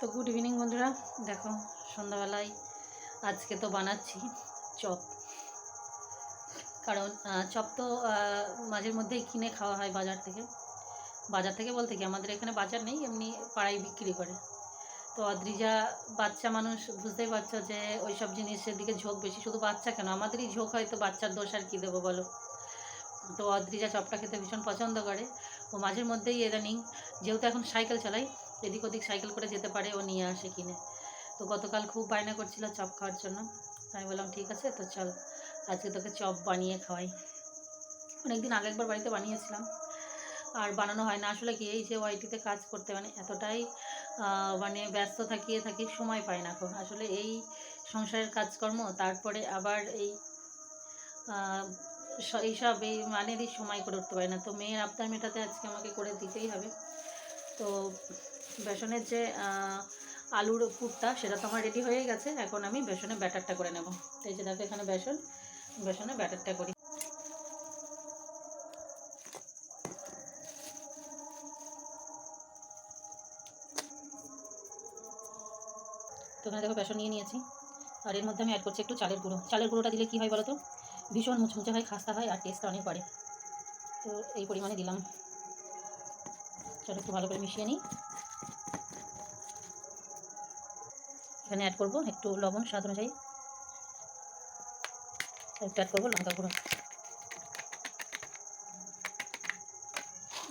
তো good evening বন্ধুরা। দেখো, সন্ধ্যাবেলায় আজকে তো বানাচ্ছি চপ। কারণ চপ তো মাঝের মধ্যেই কিনে খাওয়া হয় বাজার থেকে। বাজার থেকে বলতে কি, আমাদের এখানে বাজার নেই, এমনি পাড়ায় বিক্রি করে। তো অদ্রিজা, বাচ্চা মানুষ, বুঝতেই পারছ যে ওই সব জিনিসের দিকে ঝোঁক বেশি। শুধু বাচ্চা কেন? আমাদেরই ঝোঁক হয় তো বাচ্চার দোষ আর কী দেবো বলো? তো অদ্রিজা চপটা খেতে ভীষণ পছন্দ করে। ও মাঝের মধ্যেই ইদানিং, যেহেতু এখন সাইকেল চালাই এদিক ওদিক সাইকেল করে যেতে পারে, ও নিয়ে আসে কিনে। তো গতকাল খুব বায়না করছিল চপ খাওয়ার জন্য। আমি বললাম, ঠিক আছে, তো চল, আজকে তোকে চপ বানিয়ে খাওয়াই। অনেকদিন আগে একবার বাড়িতে বানিয়েছিলাম। আর বানানো হয় না, আসলে কি এই যে ওয়াইটিতে কাজ করতে মানে এতটাই মানে ব্যস্ত থাকিয়ে থাকি, সময় পাই না এখন আসলে এই সংসারের কাজকর্ম, তারপরে আবার এই এইসব এই মানেরই সময় করে উঠতে পারি না। তো মেয়ের আবদার মেটাতে আজকে আমাকে করে দিতেই হবে। তো বেসনের যে আলুর পুরটা, সেটা তো আমার রেডি হয়ে গেছে। এখন আমি বেসনে ব্যাটারটা করে নেব। এই যে দেখো এখানে বেসন। বেসনে ব্যাটারটা করি। তো এখানে দেখো বেসন নিয়ে নিয়েছি। আর এর মধ্যে আমি অ্যাড করছি একটু চালের গুঁড়ো। চালের গুঁড়োটা দিলে কী হয় বলো তো ভীষণ মুচমুচে হয়, খাস্তা হয় আর টেস্টটা অনেক বাড়ে। তো এই পরিমাণে দিলাম। চলো একটু ভালো করে মিশিয়ে নিই। এখানে অ্যাড করব, একটু লবণ, স্বাদ অনুযায়ী। একটু অ্যাড করব লঙ্কা গুঁড়ো।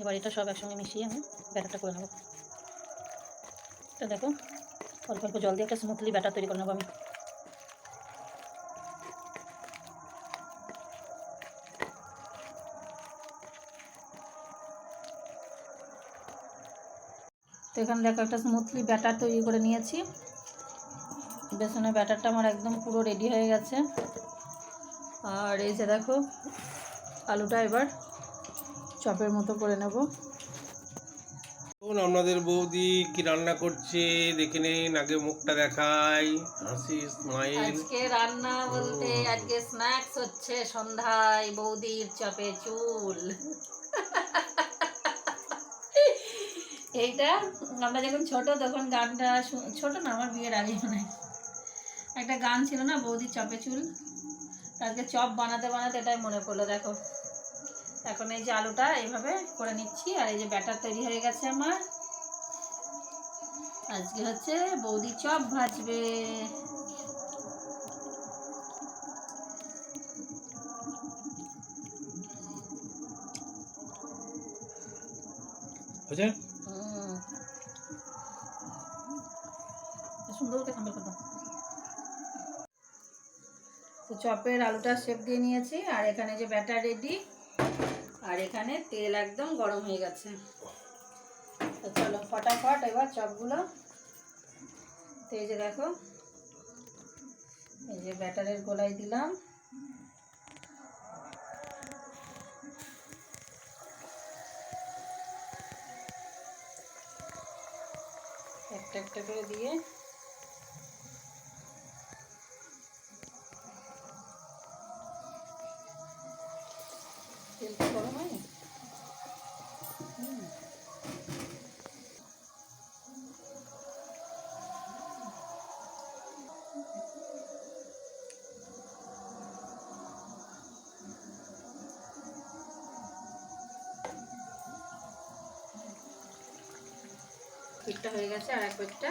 এবার এটা সব একসঙ্গে মিশিয়ে আমি ব্যাটারটা করে নেব। এটা দেখো, অল্প অল্প জল দিয়ে একটা স্মুথলি ব্যাটার তৈরি করে নেব আমি। তো এখানে দেখো একটা স্মুথলি ব্যাটার তৈরি করে নিয়েছি। বেসনের ব্যাটারটা আমার একদম পুরো রেডি হয়ে গেছে। আর এই যে দেখো আলুটা এবার চপের মতো করে নেব। আপনাদের বৌদি কি রান্না করছে দেখে নিন আগে মুখটা দেখাই। হাসি স্মাইল আজকে রান্না বলতে আজকে স্ন্যাক্স হচ্ছে সন্ধ্যায় বৌদির চপে চুল। এইটা আমরা যখন ছোট তখন গানটা ছোট না আমার বিয়ের আগে মনে হয়। একটা গান ছিল না বৌদির চপে চুল। আজকে চপ বানাতে বানাতে এটাই মনে পড়ল দেখো। এখন এই যে আলুটা এইভাবে করে নিচ্ছি আর এই যে ব্যাটার তৈরি হয়ে গেছে আমার। আজকে হচ্ছে বৌদি চপ ভাজবে। সুন্দর করে খাম্বার করতাম তো চপের আলুটা শেপ দিয়ে নিয়েছি, আর এখানে যে ব্যাটার রেডি আর এখানে তেল একদম গরম হয়ে গেছে। তো চলো ফটাফট এবার চপগুলো, তো এই যে দেখো, এই যে ব্যাটারের গোলায় দিলাম। একটা একটা করে দিয়ে হয় পিঠটা হয়ে গেছে আর এক পিঠটা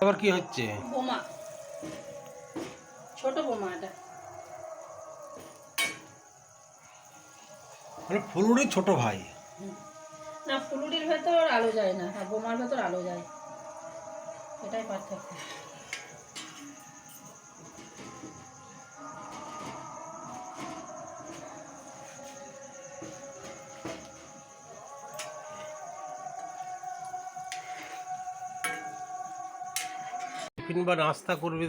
আবার কি হচ্ছে? বোমা। ছোট বোমা এটা। মানে ফুলুরি ছোট ভাই। না ফুলুরির ভেতর আলো যায় না। আর বোমার ভেতর আলো যায়। এটাই পার্থক্য। টিফিন বা নাস্তা করবে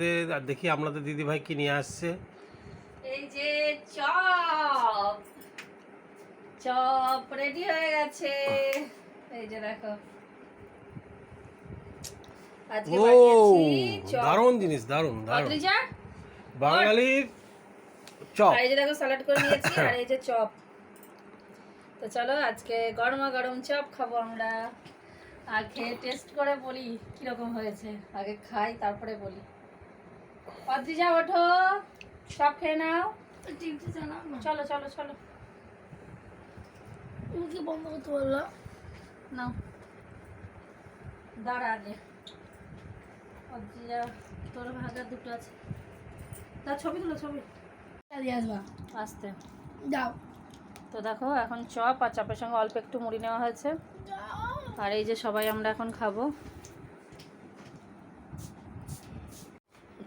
দেখি আপনাদের দিদি ভাই কি নিয়ে আসছে। এই যে চপ চপ রেডি হয়ে গেছে। এই যে দেখো। ও দারুণ জিনিস দারুণ দারুণ। বাঙালির চপ। এই যে দেখো স্যালাড করে নিয়েছি আর এই যে চপ। তো চলো আজকে গরমা গরম চপ খাব আমরা। আর খেয়ে টেস্ট করে বলি কীরকম হয়েছে। আগে খাই তারপরে বলি। অদ্রিজা ওঠো। সব খেয়ে নাও। না? চলো চলো চলো। তুমি কি বন্ধ করতে পারল? নাও। দাঁড়া আগে। অদ্রিজা তোর ভাগা দুটো আছে। তা ছবি তুলো ছবি। আসবা। আসতে। যাও। তো দেখো এখন চপ আর চপের সঙ্গে অল্প একটু মুড়ি নেওয়া হয়েছে। আর এই যে সবাই আমরা এখন খাব।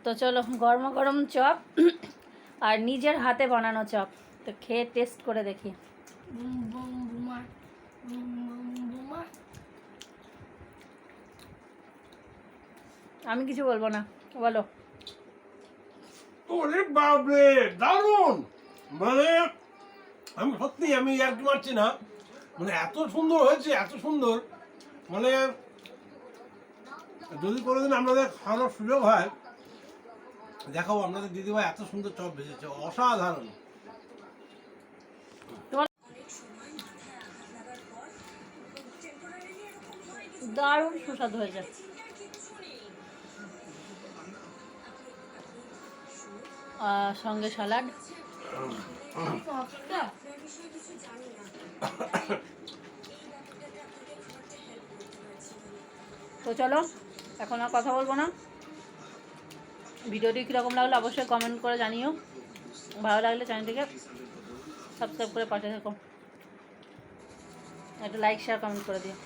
তো চলো গরম গরম চপ আর নিজের হাতে বানানো চপ। তো খেয়ে টেস্ট করে দেখি। আমি কিছু বলব না বলো। ওরে বাবরে দারুণ! মানে আমি সত্যি আমি আর কি মারছি না। মানে এত সুন্দর হয়েছে এত সুন্দর। মানে যদি কোনোদিন আপনাদের খাওয়ানোর সুযোগ হয় দেখাবো আপনাদের দিদিভাই এত সুন্দর চপ ভেজেছে অসাধারণ। দারুণ সুস্বাদু হয়েছে আর সঙ্গে স্যালাড তো চলো, এখন আর কথা বলব না। ভিডিওটি কীরকম লাগল অবশ্যই কমেন্ট করে জানিও। ভালো লাগলে চ্যানেলটিকে সাবস্ক্রাইব করে পাঠিয়ে থাকো। একটা লাইক শেয়ার কমেন্ট করে দিও।